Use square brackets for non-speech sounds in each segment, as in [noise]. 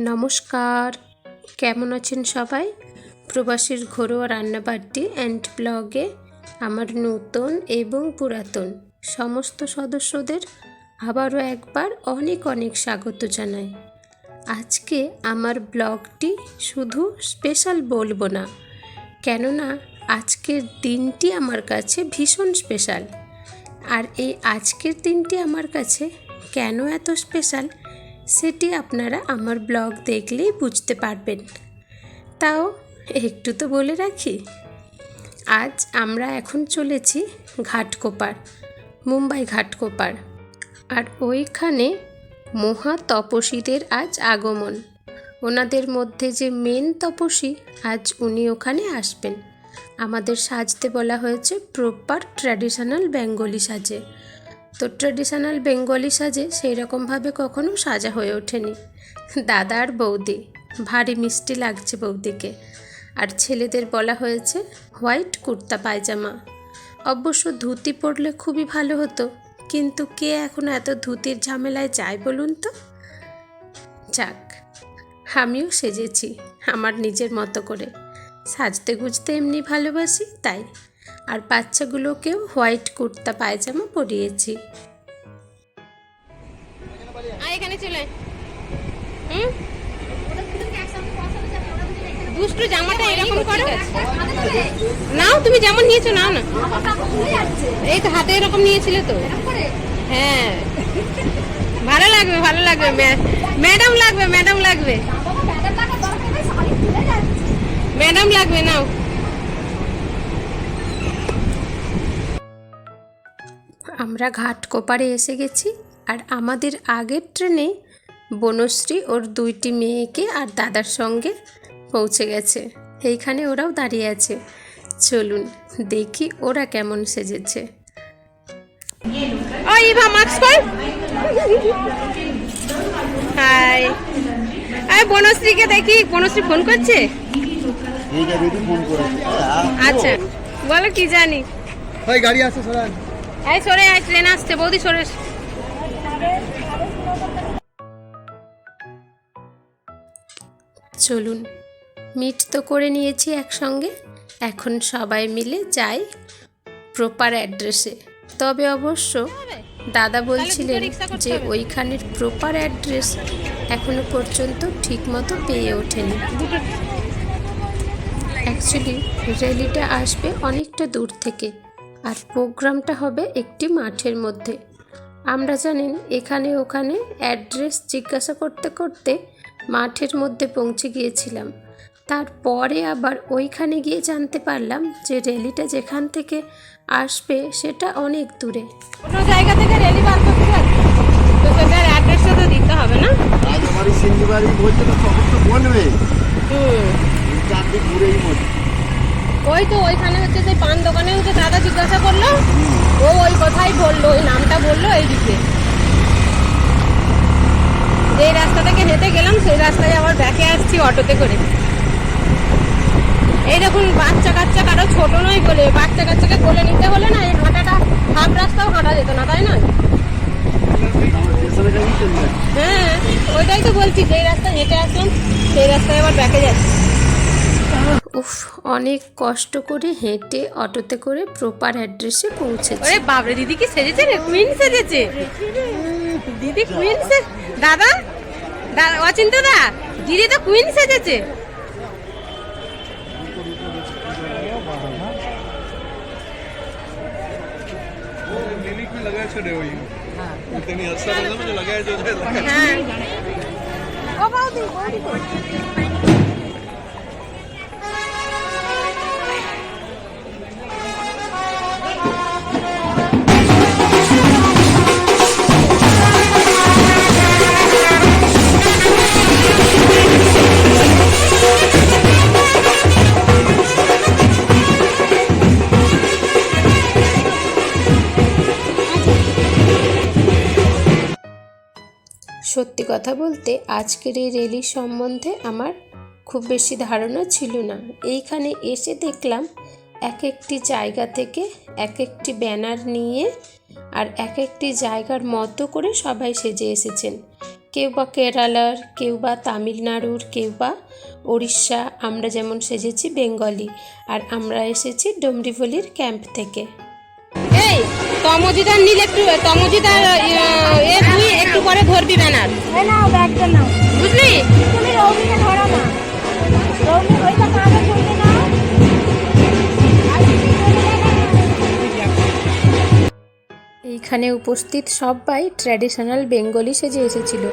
নমস্কার। কেমন আছেন সবাই? প্রবাসীর ঘরোয়া রান্নাবাড়ি অ্যান্ড ব্লগে আমার নতুন এবং পুরাতন সমস্ত সদস্যদের আবারও একবার অনেক অনেক স্বাগত জানাই। আজকে আমার ব্লগটি শুধু স্পেশাল বলব না, কেননা আজকের দিনটি আমার কাছে ভীষণ স্পেশাল আর এই আজকের দিনটি আমার কাছে কেন এত স্পেশাল সেটি আপনারা আমার ব্লগ দেখলেই বুঝতে পারবেন। তাও একটু তো বলে রাখি, আজ আমরা এখন চলেছি ঘাটকোপার, মুম্বাই ঘাটকোপার। আর ওইখানে মহা তপসীদের আজ আগমন। ওনাদের মধ্যে যে মেন তপসী আজ উনি ওখানে আসবেন। আমাদের সাজতে বলা হয়েছে প্রপার ট্র্যাডিশনাল বেঙ্গলি সাজে। তো ট্র্যাডিশনাল বেঙ্গলি সাজে সেই রকমভাবে কখনো সাজা হয়ে ওঠেনি। দাদা আর বৌদি, ভারী মিষ্টি লাগছে বৌদিকে। আর ছেলেদের বলা হয়েছে হোয়াইট কুর্তা পায়জামা। অবশ্য ধুতি পরলে খুবই ভালো হতো, কিন্তু কে এখন এত ধুতির ঝামেলায় যায় বলুন তো? যাক, আমিও সেজেছি, আমার নিজের মতো করে। সাজতে গুজতে এমনি ভালোবাসি, তাই। আর বাচ্চাগুলোকেও হোয়াইট কুর্তা পায়জামা পরিয়েছি। আয় এখানে চলে হুম? দুষ্টু, জামাটা এরকম করো? নাও, তুমি যেমন নিয়েছো, নাও না। এই তো হাতে এরকম নিয়েছিলে তো। হ্যাঁ। ভালো লাগবে ভালো লাগবে ম্যাডাম লাগবে ম্যাডাম লাগবে। ম্যাডাম লাগবে, নাও। আমরা ঘাট কোপারে এসে গেছি আর আমাদের আগের ট্রেনে বনশ্রী ওর দুইটি মেয়েকে আর দাদার সঙ্গে পৌঁছে গেছে। এইখানে ওরাও দাঁড়িয়ে আছে। চলুন দেখি ওরা কেমন সেজেছে। হাই। বনশ্রীকে দেখি। বনশ্রী ফোন করছে? আচ্ছা। বলো কি জানি। গাড়ি আসছে সরান। এই সরে আয় ট্রেন আসছে। বৌদি সরে চলুন মিট তো করে নিয়েছি একসঙ্গে। এখন সবাই মিলে যাই প্রপার অ্যাড্রেসে তবে অবশ্য দাদা বলছিলেন যে ওইখানের প্রপার অ্যাড্রেস এখনও পর্যন্ত ঠিকমতো পেয়ে ওঠেনি। অ্যাকচুয়ালি র্যালিটা আসবে অনেকটা দূর থেকে। আর প্রোগ্রামটা হবে একটি মাঠের মধ্যে। আমরা জানেন এখানে ওখানে অ্যাড্রেস জিজ্ঞাসা করতে করতে মাঠের মধ্যে পৌঁছে গিয়েছিলাম। তারপরে আবার ওইখানে গিয়ে জানতে পারলাম যে র্যালিটা যেখান থেকে আসবে সেটা অনেক দূরে। অন্য জায়গা থেকে রেলি বার করতে পারবে তো সেটার অ্যাড্রেসটা তো দিতে হবে না? রাজবাড়ি সিন্দিবাড়ি বলছে তো খবর তো বলবে। হুম। চারদিক ঘুরেই মধ্যে ওই তো ওইখানে হচ্ছে সেই পান দোকানে হচ্ছে দাদা জিজ্ঞাসা করল, ও ওই কথাই বলল, ওই নামটা বলল এইদিকে। যেই রাস্তা থেকে হেঁটে গেলাম, সেই রাস্তায় আবার ব্যাকে আসছি অটোতে করে। এই দেখুন, বাচ্চা কাচ্চা কারও ছোট নয় বলে, বাচ্চা কাচ্চাকে কোলে নিতে হলে না এই হাঁটাটা, হাফ রাস্তাও হাঁটা যেত না, তাই না? হ্যাঁ ওইটাই তো বলছি, যেই রাস্তায় হেঁটে আসলাম, সেই রাস্তায় আবার ব্যাকে যাচ্ছি। উফ অনেক কষ্ট করে হেঁটে অটোতে করে প্রপার অ্যাড্রেসে পৌঁছেছে। আরে বাবরে দিদি কি সেজেছে রে? কুইন সেজেছে? দিদি কুইন সে দাদা? দাদা অচিন্তা দা দিদি তো কুইন সেজেছে। হ্যাঁ। কথা বলতে আজকের এই রেলি সম্বন্ধে আমার খুব বেশি ধারণা ছিল না। এইখানে এসে দেখলাম এক একটি জায়গা থেকে এক একটি ব্যানার নিয়ে আর এক একটি জায়গার মতো করে সবাই সেজে এসেছেন। কেউ বা কেরালার, কেউ বা তামিলনাড়ুর, কেউ বা উড়িষ্যা আমরা যেমন সেজেছি বেঙ্গলি, আর আমরা এসেছি ডোমরিভলির ক্যাম্প থেকে। এই তমজিদার নীল একটু তমজিদার এ তুই একটু পরে ধরবি ব্যানার নাও ব্যাগটা নাও। বুঝলি? তুমি রৌমিকে ধরো না। রৌমি ওইটা কাগজ ধরবে না এইখানে উপস্থিত সবাই ট্র্যাডিশনাল বেঙ্গলি সেজে এসেছিল।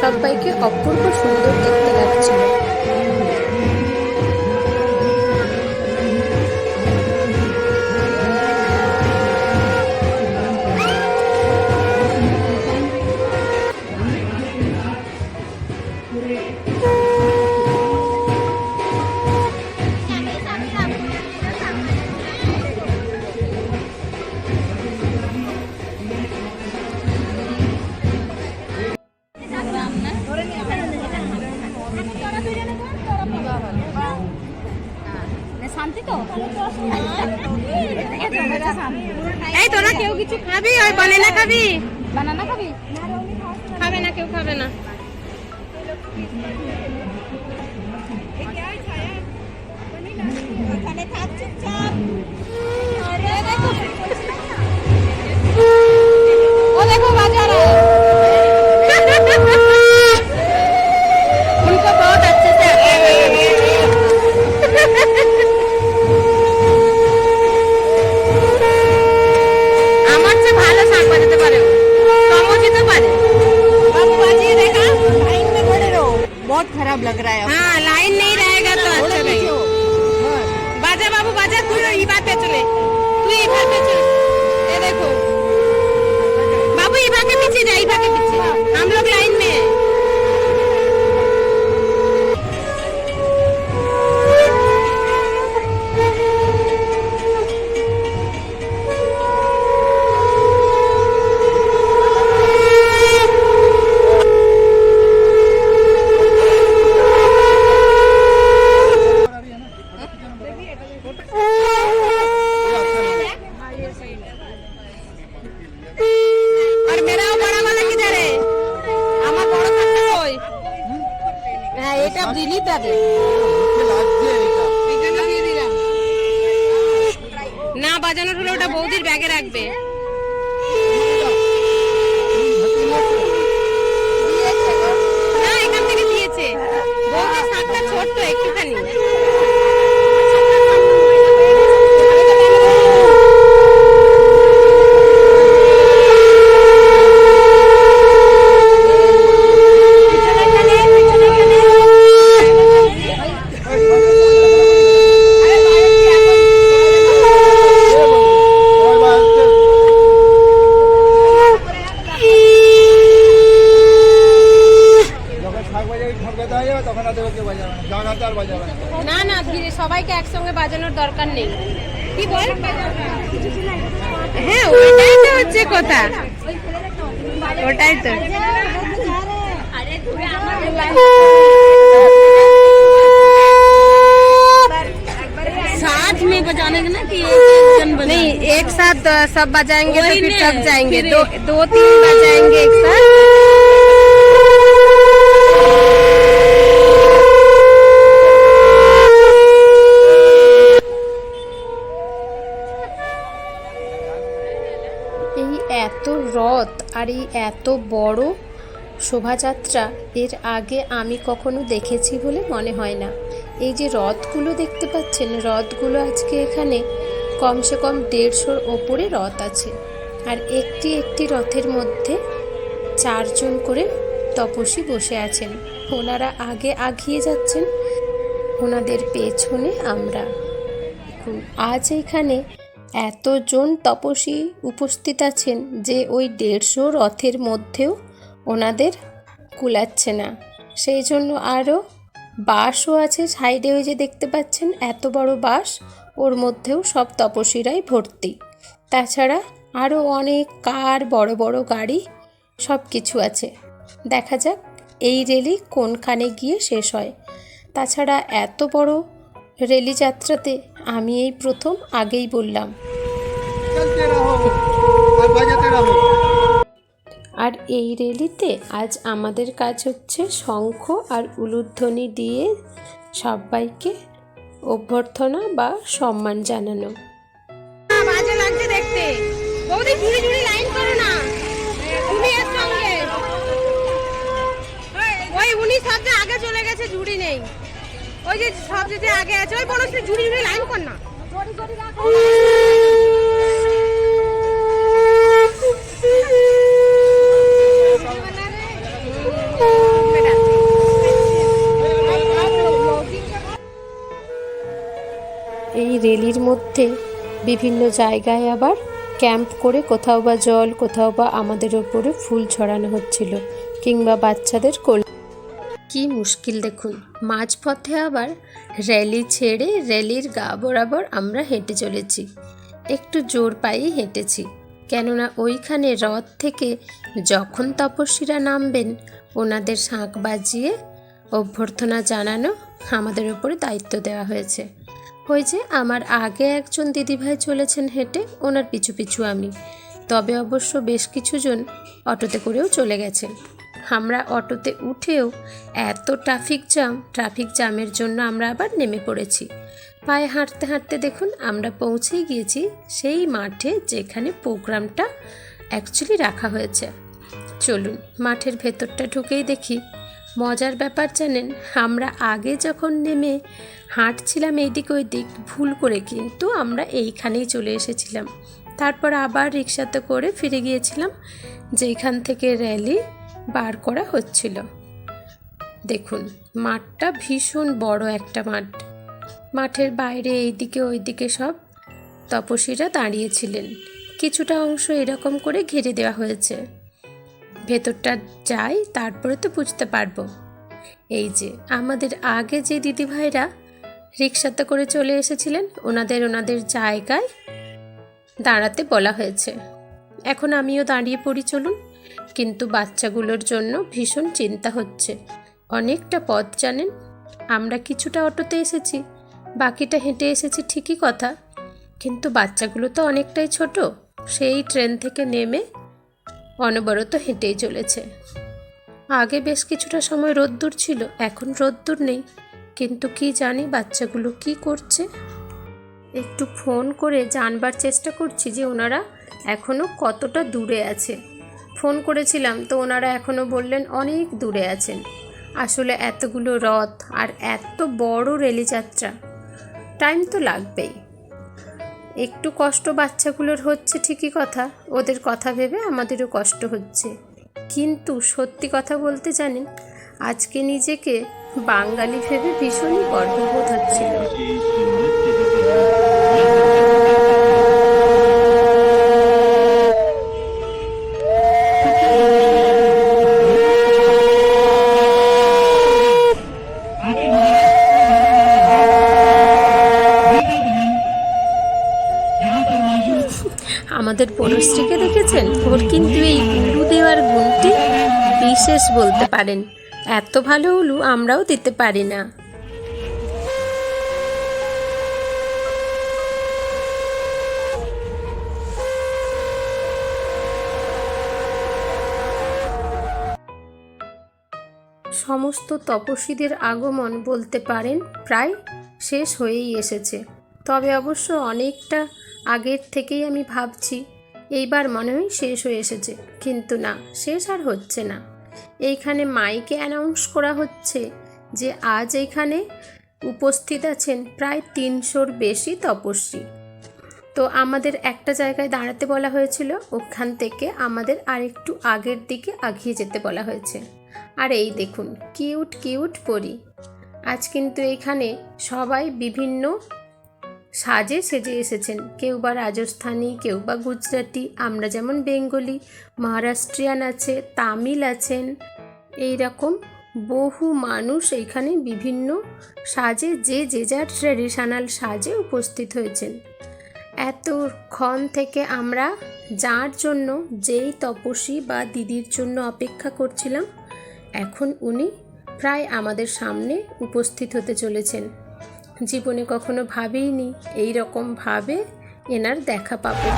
সবাইকে অপূর্ব সুন্দর দেখতে লাগছিল বাজানোর দরকার নেই কি বল হ্যাঁ ওটাই তো হচ্ছে কথা ওটাই তো साथ में बजाने का ना कि एक जन बजा नहीं एक साथ अ, सब बजाएंगे तो फिर थक जाएंगे दो दो तीन बजाएंगे एक साथ আর এই এত বড় শোভাযাত্রা এর আগে আমি কখনো দেখেছি বলে মনে হয় না। এই যে রথগুলো দেখতে পাচ্ছেন রথগুলো আজকে এখানে কমসে কম দেড়শোর ওপরে রথ আছে। আর একটি একটি রথের মধ্যে চারজন করে তপস্বী বসে আছেন। ওনারা আগে আগিয়ে যাচ্ছেন, ওনাদের পেছনে আমরা। আজ এখানে এতজন তপস্বী উপস্থিত আছেন যে ওই দেড়শো রথের মধ্যেও ওনাদের কুলাচ্ছে না। সেই জন্য আরও বাসও আছে সাইডে ওই যে দেখতে পাচ্ছেন, এত বড় বাস ওর মধ্যেও সব তপস্বীরাই ভর্তি। তাছাড়া আরও অনেক কার, বড় বড় গাড়ি, সব কিছু আছে। দেখা যাক এই রেলি কোনখানে গিয়ে শেষ হয়। তাছাড়া এত বড় রেলি যাত্রাতে আমি এই প্রথম আগেই বললাম। আর বাজাতে রহো। আর এই রেলিতে আজ আমাদের কাজ হচ্ছে শঙ্খ আর উলুধ্বনি দিয়ে সবাইকে অভ্যর্থনা বা সম্মান জানানো। বাজে লাগছে দেখতে। বৌদি লাইন করো না। তুমি এর সঙ্গে। ওই উনি সবচেয়ে আগে চলে গেছে ঝুড়ি নেই। ওই যে সবচেয়ে আগে আছে, ওই বনশ্রী ঝুড়ি ঝুড়ি লাইন কর না। এই রেলির মধ্যে বিভিন্ন জায়গায় আবার ক্যাম্প করে কোথাও বা জল, কোথাও বা আমাদের ওপরে ফুল ছড়ানো হচ্ছিল কিংবা বাচ্চাদের কোল কি মুশকিল দেখুন। মাঝপথে আবার র্যালি ছেড়ে র্যালির গা বরাবর আমরা হেঁটে চলেছি। একটু জোর পায়েই হেঁটেছি। কেননা ওইখানে রথ থেকে যখন তপস্বীরা নামবেন, ওনাদের শাঁখ বাজিয়ে অভ্যর্থনা জানানো আমাদের উপরে দায়িত্ব দেওয়া হয়েছে। ওই যে আমার আগে একজন দিদিভাই চলেছেন হেঁটে, ওনার পিছু পিছু আমি। তবে অবশ্য বেশ কিছুজন অটোতে করেও চলে গেছেন। আমরা অটোতে উঠেও এত ট্রাফিক জ্যাম ট্রাফিক জ্যামের জন্য আমরা আবার নেমে পড়েছি। পায়ে হাঁটতে হাঁটতে দেখুন আমরা পৌঁছেই গিয়েছি সেই মাঠে যেখানে প্রোগ্রামটা অ্যাকচুয়ালি রাখা হয়েছে। চলুন, মাঠের ভেতরটা ঢুকেই দেখি। মজার ব্যাপার জানেন, আমরা আগে যখন নেমে হাঁটছিলাম এইদিক ওই দিক ভুল করে কিন্তু আমরা এইখানেই চলে এসেছিলাম। তারপর আবার রিক্সাতে করে ফিরে গিয়েছিলাম যেখান থেকে র্যালি বার করা হচ্ছিল। দেখুন, মাঠটা ভীষণ বড় একটা মাঠ। মাঠের বাইরে এইদিকে ওইদিকে সব তপসীরা দাঁড়িয়েছিলেন। কিছুটা অংশ এরকম করে ঘিরে দেওয়া হয়েছে। ভেতরটা যাই, তারপরে তো বুঝতে পারব। এই যে, আমাদের আগে যে দিদিভাইরা রিক্সাতে করে চলে এসেছিলেন, ওনাদের ওনাদের জায়গায় দাঁড়াতে বলা হয়েছে। এখন আমিও দাঁড়িয়ে পড়ি, চলুন। কিন্তু বাচ্চাগুলোর জন্য ভীষণ চিন্তা হচ্ছে। অনেকটা পথ জানেন? আমরা কিছুটা অটোতে এসেছি। বাকিটা হেঁটে এসেছি ঠিকই কথা। কিন্তু বাচ্চাগুলো তো অনেকটাই ছোট। সেই ট্রেন থেকে নেমে অনবরত হেঁটেই চলেছে। আগে বেশ কিছুটা সময় রোদ্দুর ছিল, এখন রোদ্দুর নেই। কিন্তু কি জানি বাচ্চাগুলো কি করছে? একটু ফোন করে জানবার চেষ্টা করছি যে ওনারা এখনও কতটা দূরে আছে। ফোন করেছিলাম, তো ওনারা এখনও বললেন অনেক দূরে আছেন। আসলে এতগুলো রথ আর এত বড় রেলিযাত্রা টাইম তো লাগবেই। একটু কষ্ট বাচ্চাগুলোর হচ্ছে ঠিকই কথা, ওদের কথা ভেবে আমাদেরও কষ্ট হচ্ছে। কিন্তু সত্যি কথা বলতে জানেন, আজকে নিজেকে বাঙালি ভেবে ভীষণই গর্ববোধ হচ্ছিল। আমাদের দেখেছেন? ওর কিন্তু এই উলু দেওয়ার গুণটি বিশেষ বলতে পারেন। এত ভালো উলু আমরাও দিতে পারি না। সমস্ত তপস্বীদের আগমন বলতে পারেন, প্রায় শেষ হয়েই এসেছে। তবে অবশ্য অনেকটা আগের থেকেই আমি ভাবছি এইবার মনে হয় শেষ হয়ে এসেছে। কিন্তু না, শেষ আর হচ্ছে না। এইখানে মাইকে অ্যানাউন্স করা হচ্ছে যে আজ এইখানে উপস্থিত আছেন প্রায় তিনশোর বেশি তপস্বী। তো আমাদের একটা জায়গায় দাঁড়াতে বলা হয়েছিল, ওখান থেকে আমাদের আরেকটু আগের দিকে আগিয়ে যেতে বলা হয়েছে। আর এই দেখুন, কিউট কিউট পরি। আজ কিন্তু এখানে সবাই বিভিন্ন সাজে সেজে এসেছেন। কেউ বা রাজস্থানী, কেউ বা গুজরাটি, আমরা যেমন বেঙ্গলি, মহারাষ্ট্রিয়ান আছে, তামিল আছেন, এই রকম বহু মানুষ এইখানে বিভিন্ন সাজে যে যে যার ট্র্যাডিশনাল সাজে উপস্থিত হয়েছেন। এতক্ষণ থেকে আমরা যার জন্য, যেই তপস্বী বা দিদির জন্য অপেক্ষা করছিলাম, এখন উনি প্রায় আমাদের সামনে উপস্থিত হতে চলেছেন। জীবনে কখনো ভাবেইনি এই রকমভাবে এনার দেখা পাবো।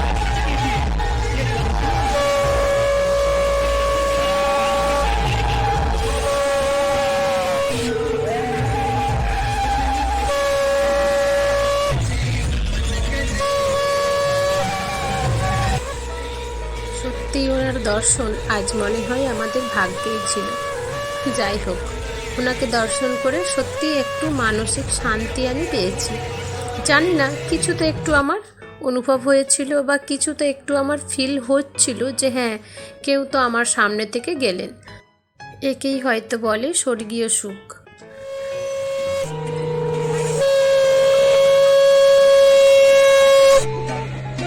সত্যি ওনার দর্শন আজ মনে হয় আমাদের ভাগ্যেই ছিল। যাই হোক। ওনাকে দর্শন করে সত্যি একটু মানসিক শান্তি আমি পেয়েছি। জানি না, কিছু তো একটু আমার অনুভব হয়েছিল বা কিছু তো একটু আমার ফিল হচ্ছিল যে হ্যাঁ কেউ তো আমার সামনে থেকে গেলেন। একেই হয়তো বলে স্বর্গীয় সুখ।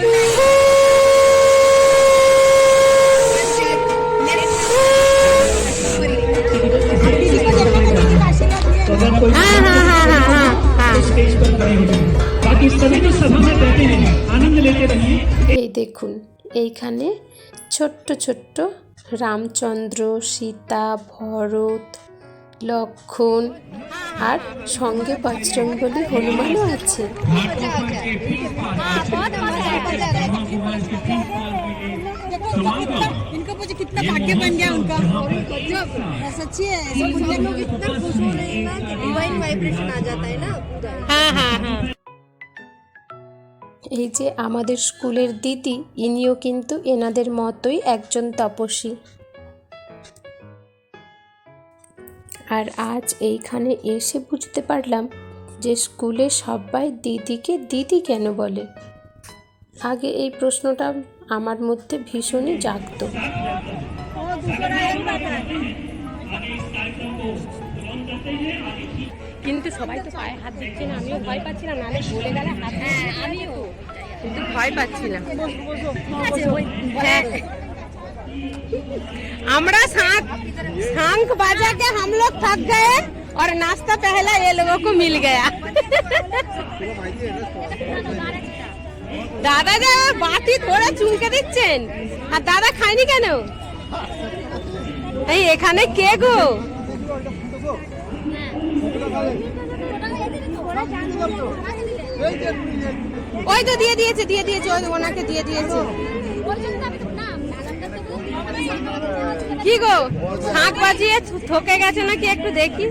হ্যাঁ দেখুন এইখানে ছোট্ট ছোট্ট রামচন্দ্র সীতা ভরত লক্ষণ আর সঙ্গে বজরঙ্গলী হনুমানও আছে इनका मुझे कितना भाग्य बन गया उनका सच्ची है ऐसे लोग इतना खुश हो रहे हैं ना कि डिवाइन वाइब्रेशन आ जाता है ना पूरा হ্যাঁ হ্যাঁ হ্যাঁ এই যে আমাদের স্কুলের দিদি, ইনিও কিন্তু এনাদের মতোই একজন তপস্বী। আর আজ এইখানে এসে বুঝতে পারলাম যে স্কুলে সবাই দিদিকে দিদি কেন বলে। আগে এই প্রশ্নটা আমার মধ্যে ভীষণই জাগতো। কিন্তু সবাই তো পায়ে হাত দিচ্ছে না আমিও ভয় পাচ্ছি না নালে বলে গেলে হাত হ্যাঁ আমিও কিন্তু ভয় পাচ্ছি না হ্যাঁ। আমরা सांख सांख बजा के हम लोग थक गए और नाश्ता पहला ये लोगों को मिल गया দাদা যা বাটি ধরে চুলকে দিচ্ছেন আর দাদা খায়নি কেন এই এখানে কে গো ওই তো দিয়ে দিয়েছে দিয়ে দিয়েছে, ওই ওনাকে দিয়ে দিয়েছে। কি গো, শাঁখ বাজিয়ে থকে গেছে নাকি একটু দেখি?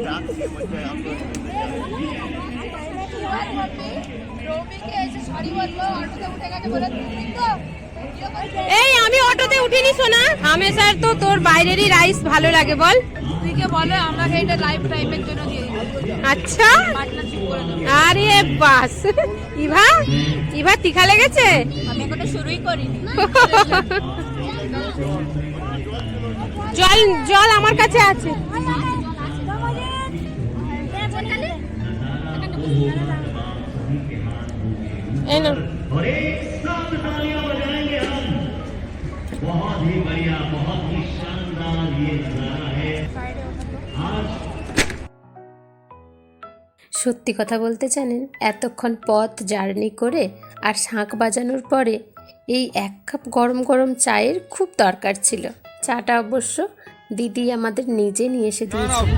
এই, আমি অটোতে উঠিনি সোনা। হামেশার তো তোর বাইরেরই রাইস ভালো লাগে, বল। তুইকে বলো, আমরা এটা লাইফ টাইমের জন্য দিয়ে আচ্ছা। আরে বাস। ইভা ইভা তীখা লেগেছে? শুরুই করিনি। জল জল আমার কাছে আছে। এই না সত্যি কথা বলতে জানেন এতক্ষণ পথ জার্নি করে আর শাঁখ বাজানোর পরে এই এক কাপ গরম গরম চায়ের খুব দরকার ছিল। চাটা অবশ্য দিদি আমাদের নিজে নিয়ে এসে দিয়েছিল।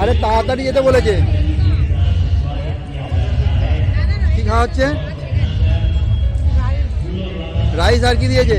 আরে তাড়াতাড়ি যেতে বলেছে। কি খাওয়া হচ্ছে রাইস আর কি দিয়েছে?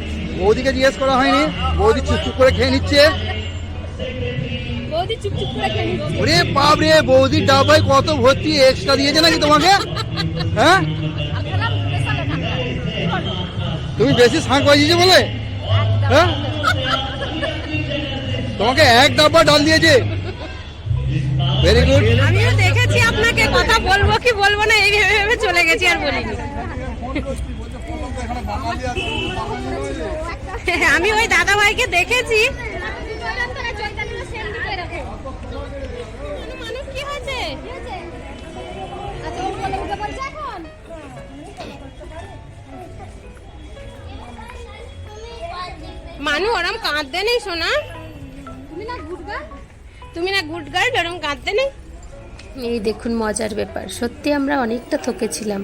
বৌদিকে জিজ্ঞেস করা হয়নি। বৌদি চুপচুপ করে খেয়ে নিচ্ছে। বৌদি চুপ চুপ করে খেয়ে নিচ্ছে। ওরে বাপ রে বৌদির ডাবায় কত ভর্তি এক্সট্রা দিয়েছে নাকি তোমাকে? হ্যাঁ? তুমি বেশি শাঁখ বাজিয়েছো বলে? হ্যাঁ? তোমাকে এক ডাব্বা ডাল দিয়েছে। ভেরি গুড আমিও দেখেছি আপনাকে কথা বলব কি বলব না এই ভেবে ভেবে চলে গেছি আর বলিনি। [laughs] আমি ওই দাদা ভাইকে দেখেছি। মানু ওরম কাঁদতে নেই সোনা। তুমি না গুড তুমি না ওরম কাঁদতে নেই? এই দেখুন মজার ব্যাপার। সত্যি আমরা অনেকটা থকেছিলাম।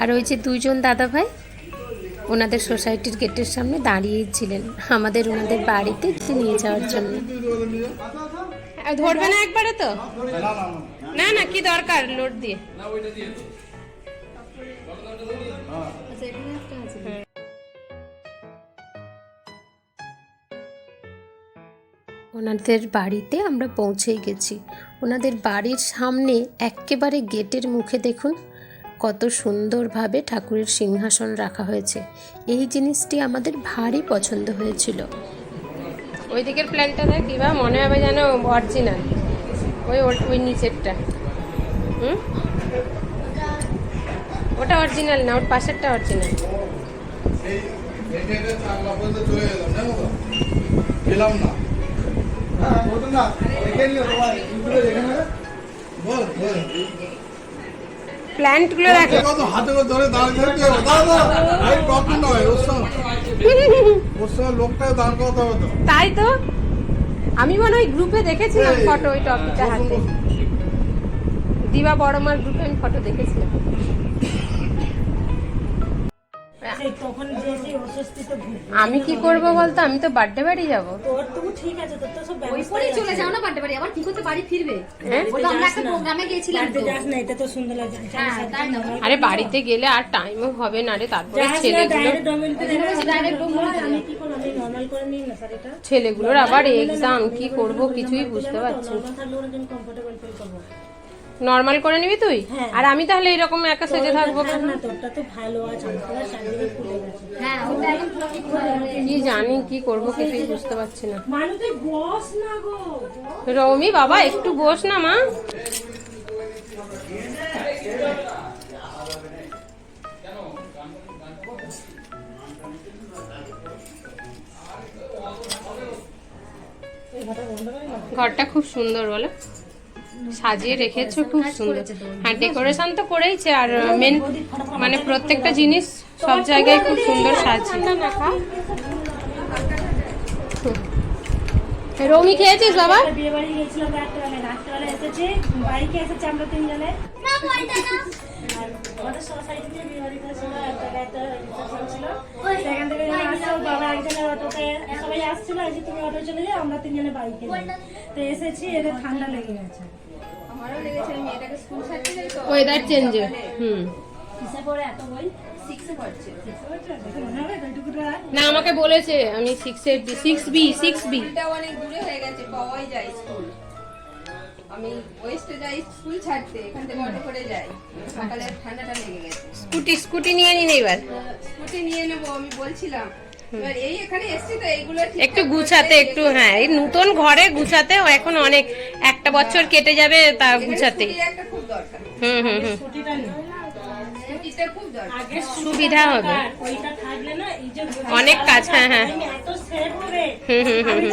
আর ওই যে দুইজন দাদা ভাই ওনাদের সোসাইটির গেটের সামনে দাঁড়িয়েছিলেন আমাদের ওনাদের বাড়িতে নিয়ে যাওয়ার জন্য। ধরবে না একবারে তো? না না কি দরকার লোড দিয়ে? ওনাদের বাড়িতে আমরা পৌঁছেই গেছি। ওনাদের বাড়ির সামনে একেবারে গেটের মুখে দেখুন কত সুন্দরভাবে ঠাকুরের সিংহাসন রাখা হয়েছে। এই জিনিসটি আমাদের ভারী পছন্দ হয়েছিল। ওই দিকের প্ল্যানটা দেখ কিবা মনে হবে যেন অরিজিনাল ওই ওর- ওই নিচেরটা। হুম? ওটা অরিজিনাল না ওর পাশেরটা অরিজিনাল পেলাম না। হ্যাঁ না বল বল। প্ল্যান্টগুলো রাখে কত হাতে করে ধরে দাঁড়িয়ে থাকতে হবে দাঁড়া দাঁড়া প্রবলেম নয় ওর সঙ্গে। ওর সঙ্গে লোকটাকে দাঁড় করতে হবে তাই তো? আমি মনে হয় গ্রুপে দেখেছিলাম ফটো ওই টপিকটা হাতে। দিবা বড় মার গ্রুপে আমি ফটো দেখেছিলাম। আমি কি করব বলতো? আমি তো বার্থডে বাড়ি যাব। তোর তো ঠিক আছে তোর তো সব ওই ব্যবস্থা পরেই চলে যাও না বাড়তে বাড়ি? আবার কি করতে বাড়ি ফিরবে? হ্যাঁ? বলো আমরা একটা প্রোগ্রামে গেছিলাম তো। যাস না এটা তো সুন্দর লাগছে। হ্যাঁ না আরে বাড়িতে গেলে আর টাইমও হবে না রে তারপরে না ছেলেগুলো না ছেলেগুলোর আবার এক্সাম কি করব কিছুই বুঝতে পারছি নরমাল নর্মাল করে নিবি তুই? হ্যাঁ। আর আমি তাহলে এরকম একা সেজে থাকব হ্যাঁ করে কি জানি কি করব কিছুই বুঝতে পারছি না। রৌমি বাবা একটু বস না মা। ঘরটা খুব সুন্দর বলো। সাজিয়ে রেখেছো খুব সুন্দর। হ্যাঁ ডেকোরেশন তো করেইছে আর মেন মানে প্রত্যেকটা জিনিস সব জায়গায় খুব সুন্দর সাজিয়ে রৌমি খেয়েছিস বাবা? বিয়ে বাড়ি গেছিলাম রাত্রেবেলা রাত্রেবেলা এসেছি বাইকে এসেছি আমরা তিনজনে। আমাদের সোসাইটি থেকে বিয়ে বাড়ি করেছিল একটা একটা রিসেপশন ছিল। সেখান থেকে আসছে বাবা একজনের অটোতে সবাই আসছিল এই তুমি অটো চলে যাও আমরা তিনজনে বাইকে তো এসেছি এদের ঠান্ডা লেগে গেছে। ওয়েদার চেঞ্জ মনে দুইটুকুটা না আমাকে বলেছে আমি সিক্স এর সিক্স বি সিক্স বি অনেক দূরে হয়ে গেছে পাওয়াই যায় স্কুল আমি ওয়েস্টে যাই স্কুল ছাড়তে এখান থেকে অটো করে যাই। সকালে ঠান্ডাটা লেগে গেছে। স্কুটি স্কুটি নিয়ে নিন এবার? স্কুটি নিয়ে নেব আমি বলছিলাম। এবার এই এখানে এসছি তো এইগুলো ঠিক একটু গুছাতে একটু হ্যাঁ এই নতুন ঘরে গুছাতে এখন অনেক একটা বছর কেটে যাবে তা গুছাতে। হুম হুম হুম। সুবিধা হবে। আর ওইটা থাকলে না এই যে অনেক কাজ, হ্যাঁ, হ্যাঁ। আমি এত সেভ হবে হুম, হুম, হুম,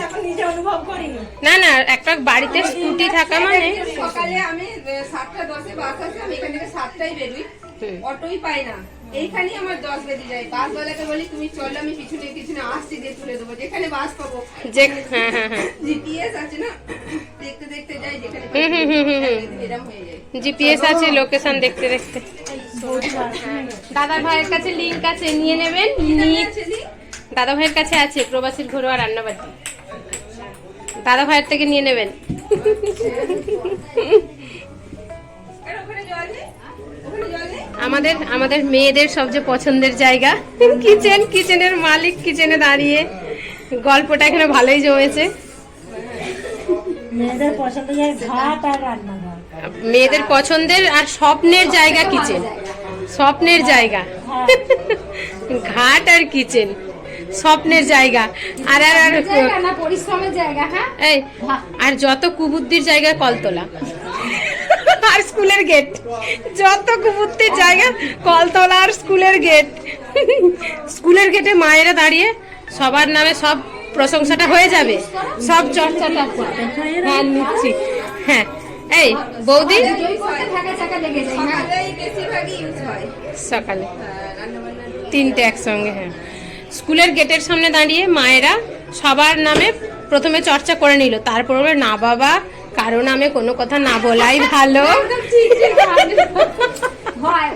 না না একটা বাড়িতে স্কুটি থাকা মানে? সকালে আমি সাতটা দশে বাস আছে আমি এখান থেকে সাতটায় বেরোই। অটোই পাই না। এইখানেই আমার দশ বেজে যায়। বাসওয়ালাকে বলি তুমি চলো আমি পিছনে পিছনে আসছি দিয়ে তুলে দেবো। যেখানে বাস পাবো যে হ্যাঁ হ্যাঁ হ্যাঁ। জিপিএস আছে না? দেখতে দেখতে যাই যেখানে জিপিএস আছে লোকেশন দেখতে দেখতে। দাদার ভাইয়ের কাছে লিংক আছে নিয়ে নেবেন। দাদা ভাইয়ের কাছে আছে প্রবাসীর ঘরোয়া রান্নাবাটি দাদা ভাইয়ের থেকে নিয়ে নেবেন। আমাদের আমাদের মেয়েদের সবচেয়ে পছন্দের জায়গা। কিচেন কিচেনের মালিক কিচেনে দাঁড়িয়ে গল্পটা এখানে ভালোই জমেছে। মেয়েদের পছন্দের আর স্বপ্নের জায়গা কিচেন। স্বপ্নের জায়গা। ঘাট আর কিচেন। স্বপ্নের জায়গা। আর আর আর পরিশ্রমের জায়গা হ্যাঁ? এই আর যত কুবুদ্দির জায়গায় কলতলা। আর স্কুলের গেট। যত কুবুদ্দির জায়গা, কলতলা আর স্কুলের গেট। স্কুলের গেটে মায়েরা দাঁড়িয়ে সবার নামে সব প্রশংসাটা হয়ে যাবে। সব চর্চাটা হ্যাঁ নিচ্ছি। হ্যাঁ এই বৌদি? সকালে। তিনটে একসঙ্গে হ্যাঁ। স্কুলের গেটের সামনে দাঁড়িয়ে মায়েরা সবার নামে প্রথমে চর্চা করে নিল। তারপর না বাবা কারও নামে কোনো কথা না বলাই ভালো। হয়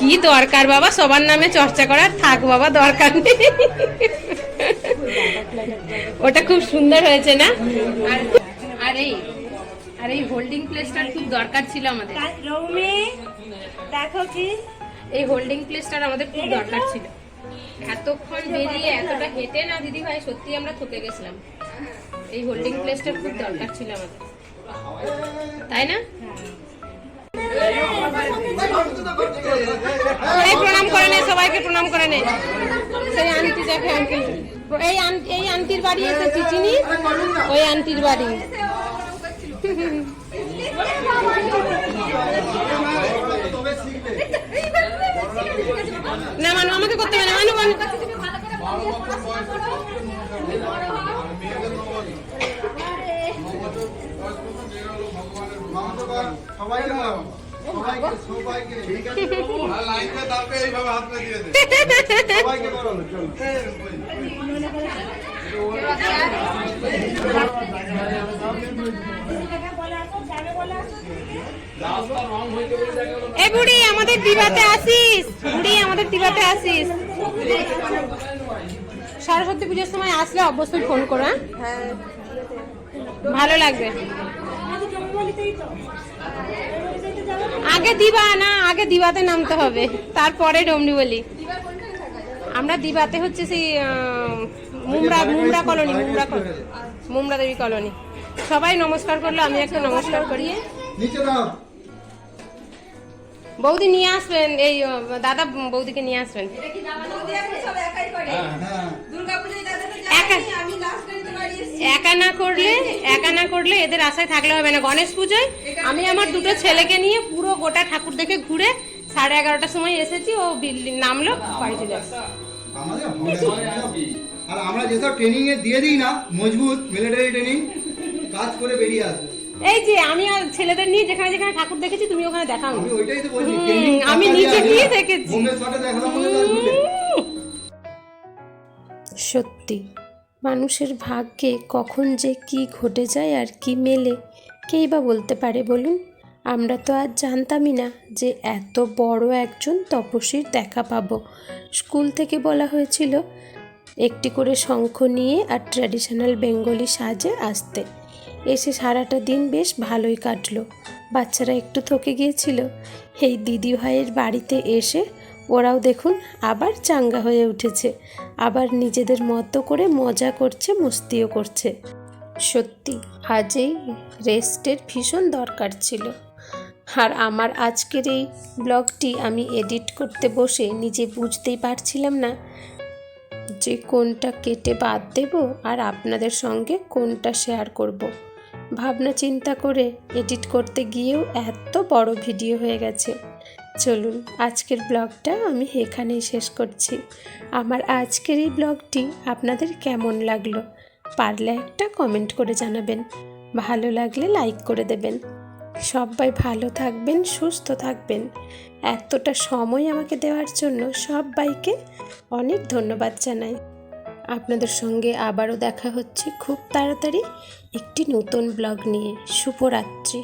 কি দরকার বাবা? সবার নামে চর্চা করার থাক বাবা দরকার নেই। ওটা খুব সুন্দর হয়েছে না? আর আর এই আর এই হোল্ডিং প্লেসটার খুব দরকার ছিল আমাদের। রৌমি দেখো কি? এই হোল্ডিং প্লেসটার আমাদের খুব দরকার ছিল। এতক্ষণ বেরিয়ে এতটা হেঁটে না দিদি ভাই সত্যি আমরা থকে গেছিলাম। এই হোল্ডিং প্লেসটার খুব দরকার ছিল আমাদের। তাই না? এই প্রণাম করে নে, সবাইকে প্রণাম করে নে। সেই আন্টি দেখে আন্টি। এই এই আন্টির বাড়ি এসে চিচিনি ওই আন্টির বাড়ি। না, মানু, আমাকে করতে হবে না। মানু মানু সবাইকে বলো। সবাইকে সবাইকে ঠিক আছে আর লাইন দিয়ে দাঁড়াবে এইভাবে হাত পা দিয়ে দে সবাইকে বলো চলো বলে আসো যাবে বলে আসো এ বুড়ি আমাদের দিবাতে আসিস। বুড়ি আমাদের দিবাতে আসিস। সরস্বতী পুজোর সময় আসলে অবশ্যই ফোন করো হ্যাঁ। ভালো লাগবে। আগে দিবা না, আগে দিবাতে নামতে হবে। তারপরে ডমনি বলি আমরা দিবাতে হচ্ছে সেই Mumra Mumra colony Mumra colony, Mumra Devi colony. সবাই নমস্কার করল, আমি একটা নমস্কার করিয়ে বৌদি নিয়ে আসবেন এই দাদা বৌদিকে নিয়ে আসবেন। হ্যাঁ। তো একা। না করলে একা না করলে এদের আশায় থাকলে হবে না। গণেশ পুজোয় আমি আমার দুটো ছেলেকে নিয়ে পুরো গোটা ঠাকুর দেখে ঘুরে সাড়ে এগারোটার সময় এসেছি ও বিল্ডিং নামলো বাড়ি চলে আসছে আমাদের হবে না। আর আমরা যেসব ট্রেনিং এ দিয়ে দিই না মজবুত মিলিটারি ট্রেনিং কাজ করে বেরিয়ে আসবে। এই যে আমি আর ছেলেদের নিয়ে যেখানে যেখানে ঠাকুর দেখেছি তুমি ওখানে দেখাও আমি ওইটাই তো বলছি আমি নিজে গিয়ে দেখেছি। সত্যি মানুষের ভাগ্যে কখন যে কি ঘটে যায় আর কি মেলে কেই বা বলতে পারে বলুন? আমরা তো আজ জানতামই না যে এত বড় একজন তপস্বীর দেখা পাবো। স্কুল থেকে বলা হয়েছিল একটি করে শঙ্খ নিয়ে আর ট্র্যাডিশনাল বেঙ্গলি সাজে আসতে। এসে সারাটা দিন বেশ ভালোই কাটলো। বাচ্চারা একটু থকে গিয়েছিল। এই দিদি ভাইয়ের বাড়িতে এসে ওরাও দেখুন আবার চাঙ্গা হয়ে উঠেছে। আবার নিজেদের মতো করে মজা করছে, মস্তিও করছে। সত্যি আজ এই রেস্টের ভীষণ দরকার ছিল। আর আমার আজকের এই ব্লগটি আমি এডিট করতে বসে নিজে বুঝতেই পারছিলাম না যে কোনটা কেটে বাদ দেব আর আপনাদের সঙ্গে কোনটা শেয়ার করব। ভাবনা চিন্তা করে এডিট করতে গিয়েও এত বড় ভিডিও হয়ে গেছে। চলুন, আজকের ব্লগটা আমি এখানেই শেষ করছি। আমার আজকের এই ব্লগটি আপনাদের কেমন লাগল পারলে একটা কমেন্ট করে জানাবেন। ভালো লাগলে লাইক করে দেবেন। সবাই ভালো থাকবেন, সুস্থ থাকবেন। এতটা সময় আমাকে দেওয়ার জন্য সবাইকে অনেক ধন্যবাদ জানাই। আপনাদের সঙ্গে আবারও দেখা হচ্ছে খুব তাড়াতাড়ি। একটি নতুন ব্লগ নিয়ে শুভরাত্রি।